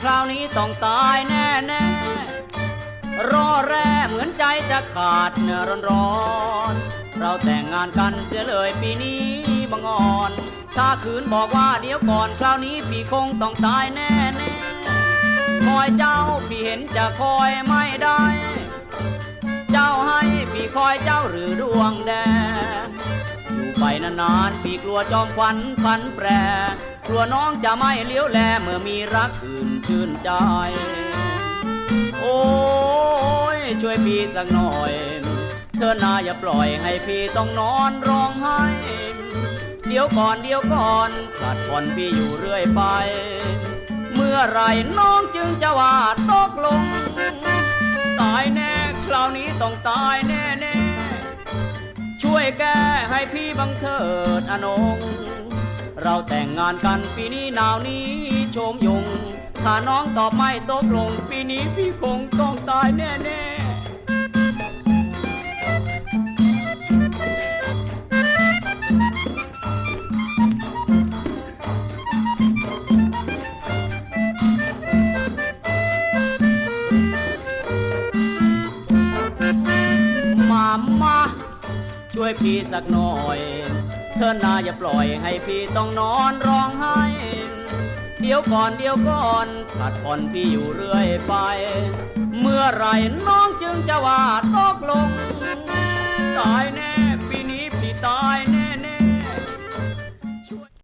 คราวนี้ต้องตายแน่แน่รอแร่เหมือนใจจะขาดเนร้อนร้อนเราแต่งงานกันจะเลยปีนี้บังอ่อน ถ้าคืนบอกว่าเดี๋ยวก่อนคราวนี้พี่คงต้องตายแน่แน่คอยเจ้าพี่เห็นจะคอยไม่ได้ เจ้าให้พี่คอยเจ้าหรือดวงแดง ไปนานๆ พี่กลัวจอมขวัญพันแปร กลัวน้องจะไม่เลี้ยวแลเมื่อมีรักอื่นชื่นใจ โอ้ยช่วยพี่สักหน่อย เธอนาอย่าปล่อยให้พี่ต้องนอนร้องไห้ เดี๋ยวก่อนเดี๋ยวก่อนขาดผ่อนพี่อยู่เรื่อยไป เมื่อไรน้องจึงจะว่าตกลง ตายแน่คราวนี้ต้องตายแน่แน่ แก้ให้พี่บังเถิดอนง เราแต่งงานกันปีนี้หนาวนี้โชมยง ถ้าน้องตอบไม่ตกลง ปีนี้พี่คงต้องตายแน่แน่ๆ ช่วยพี่สักหน่อย เธอนาอย่าปล่อยให้พี่ต้องนอนร้องไห้ เดี๋ยวก่อนเดี๋ยวก่อนขัดผ่อนพี่อยู่เรื่อยไป เมื่อไรน้องจึงจะว่าต